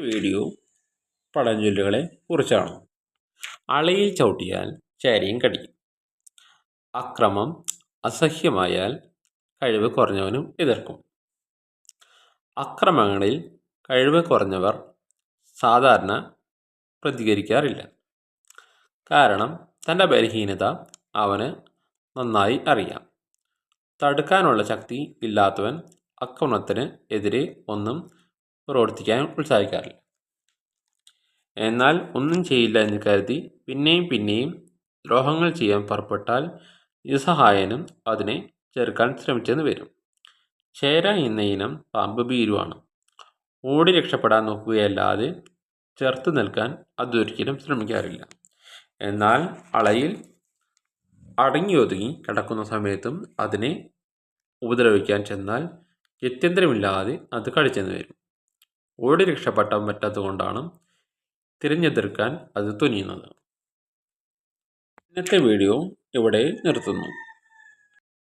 Video പഴഞ്ചൊല്ലുകളെ കുറിച്ചാണ്. അളയിൽ ചവിട്ടിയാൽ ചേരയും കടിക്കും അക്രമം അസഹ്യമായാൽ കഴിവ് കുറഞ്ഞവനും എതിർക്കും. അക്രമങ്ങളിൽ കഴിവ് കുറഞ്ഞവർ സാധാരണ പ്രതികരിക്കാറില്ല. കാരണം തന്റെ ബലഹീനത അവന് നന്നായി അറിയാം. തടുക്കാനുള്ള ശക്തി ഇല്ലാത്തവൻ അക്രമത്തിന് എതിരെ ഒന്നും പ്രവർത്തിക്കാൻ ഉത്സാഹിക്കാറില്ല. എന്നാൽ ഒന്നും ചെയ്യില്ല എന്ന് കരുതി പിന്നെയും പിന്നെയും ദ്രോഹങ്ങൾ ചെയ്യാൻ പുറപ്പെട്ടാൽ നിസ്സഹായനും അതിനെ ചെറുക്കാൻ ശ്രമിച്ചെന്ന് വരും. ചേര എന്ന ഇനം പാമ്പ് ഭീരുവാണ്. ഓടി രക്ഷപ്പെടാൻ നോക്കുകയല്ലാതെ ചേർത്ത് നിൽക്കാൻ അതൊരിക്കലും ശ്രമിക്കാറില്ല. എന്നാൽ അളയിൽ അടങ്ങി ഒതുങ്ങി കിടക്കുന്ന സമയത്തും അതിനെ ഉപദ്രവിക്കാൻ ചെന്നാൽ ഗത്യന്തരമില്ലാതെ അത് കടിച്ചെന്ന് വരും. ഓടി രക്ഷപ്പെട്ടാൻ പറ്റാത്തതുകൊണ്ടാണ് തിരഞ്ഞെടുക്കാൻ അത് തുനിയുന്നത്. ഇന്നത്തെ വീഡിയോ ഇവിടെ നിർത്തുന്നു.